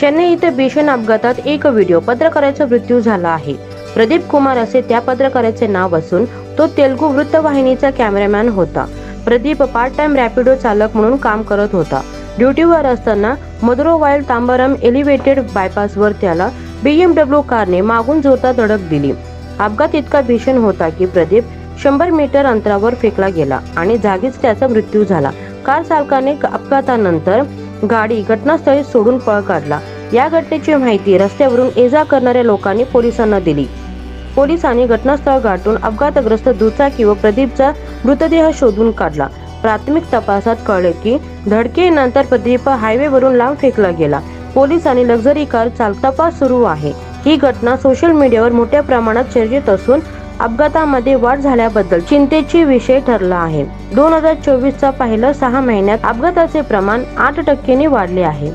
चेन्नई इथे भीषण अपघातात एक व्हिडिओ पत्रकाराचा मृत्यू झाला आहे. प्रदीप कुमार असे त्या पत्रकाराचे नाव असून तो तेलुगू वृत्तवाहिनीचा कॅमेरामॅन होता. प्रदीप पार्ट टाइम रॅपिडो चालक म्हणून काम करत होता. ड्युटीवर असताना मधुरोवाईल तांबारम एलिव्हेटेड बायपासवर त्याला बीएमडब्ल्यू कारने मागून जोरदार धडक दिली. अपघात इतका भीषण होता की प्रदीप शंभर मीटर अंतरावर फेकला गेला आणि जागीच त्याचा मृत्यू झाला. कार चालकाने अपघातानंतर गाडी घटनास्थळी सोडून पळ काढला. या घटनेची माहिती रस्त्यावरून ये जा करणाऱ्या लोकांनी पोलिसांना दिली. पोलिसांनी घटनास्थळ गाठून अपघातग्रस्त दुचाकी व प्रदीपचा मृतदेह शोधून काढला. प्राथमिक तपासात कळले की धडकेनंतर प्रदीप हायवेवरून लांब फेकला गेला. पोलिसांनी लक्झरी कार चालक तपास सुरू आहे. ही घटना सोशल मीडियावर मोठ्या प्रमाणात चर्चेत असून अपघातामध्ये वाढ झाल्याबद्दल चिंतेची विषय ठरला आहे. दोन हजार चोवीसचा पहिल्या सहा महिन्यात अपघाताचे प्रमाण आठ टक्क्यांनी वाढले आहे.